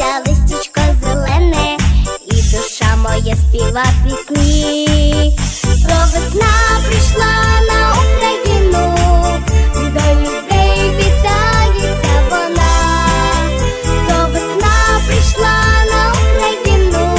листя, листячко зелене, і душа моя співа пісні. Про прийшла на Україну, до людей вона, Про прийшла на Україну.